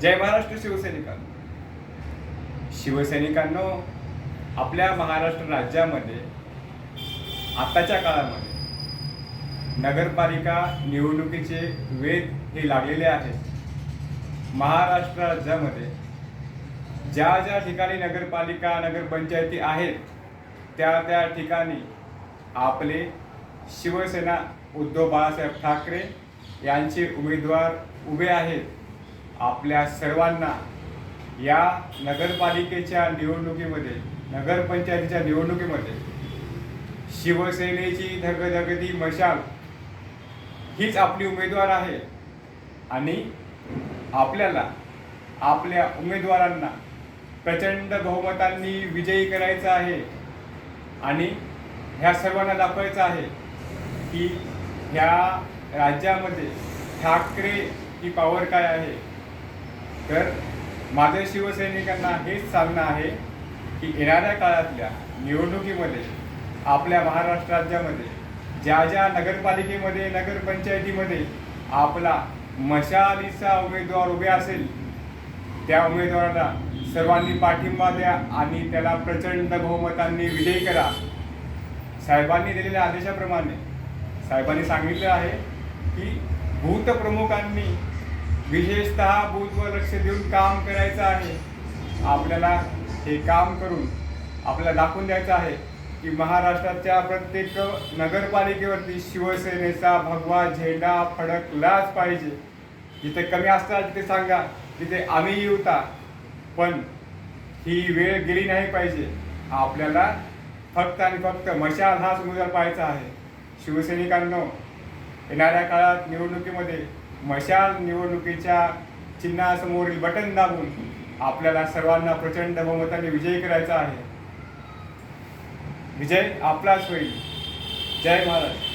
जय महाराष्ट्र शिवसैनिकांनो. शिवसैनिकांनो आपल्या महाराष्ट्र राज्यामध्ये आताच्या काळामध्ये नगरपालिका निवडणुकीचे वेध हे लागलेले आहेत महाराष्ट्र राज्यामध्ये ज्या ज्या ठिकाणी नगरपालिका नगरपंचायती आहेत त्या त्या ठिकाणी आपले शिवसेना उद्धव बाळासाहेब ठाकरे यांचे उमेदवार उभे आहेत. आपल्या सर्वांना या नगरपालिकेच्या निवडणुकीमध्ये नगरपंचायतीच्या निवडणुकीमध्ये शिवसेनेची धगधगती मशाल हीच आपली उमेदवार आहे. आणि आपल्याला आपल्या उमेदवारांना प्रचंड बहुमतांनी विजयी करायचं आहे. आणि ह्या सर्वांना दाखवायचं आहे की ह्या राज्यामध्ये ठाकरे ही पॉवर काय आहे? तर माझं शिवसैनिकांना हेच सांगणं आहे की येणाऱ्या काळातल्या निवडणुकीमध्ये आपल्या महाराष्ट्र राज्यामध्ये ज्या ज्या नगरपालिकेमध्ये नगरपंचायतीमध्ये आपला मशालीचा उमेदवार उभे असेल त्या उमेदवाराला सर्वांनी पाठिंबा द्या आणि त्याला प्रचंड बहुमतांनी विजयी करा. साहेबांनी दिलेल्या आदेशाप्रमाणे साहेबांनी सांगितलं आहे की भूतप्रमुखांनी विशेषतः भूतवर लक्ष देऊन काम करायचं आहे. आपल्याला हे काम करून आपल्याला दाखवून द्यायचं आहे की महाराष्ट्राच्या प्रत्येक नगरपालिकेवरती शिवसेनेचा भगवा झेंडा फडकलाच पाहिजे. जिथे कमी असतात तिथे सांगा तिथे आम्ही येऊता पण ही वेळ गेली नाही पाहिजे. आपल्याला फक्त आणि फक्त मशाल हाच मुद्दा पाहायचा आहे. शिवसैनिकांनो येणाऱ्या काळात निवडणुकीमध्ये मशाल निवडणुकीच्या चिन्हासमोरील बटन दाबून आपल्याला सर्वांना प्रचंड बहुमताने विजयी करायचा आहे. विजय आपलाच होईल. जय महाराज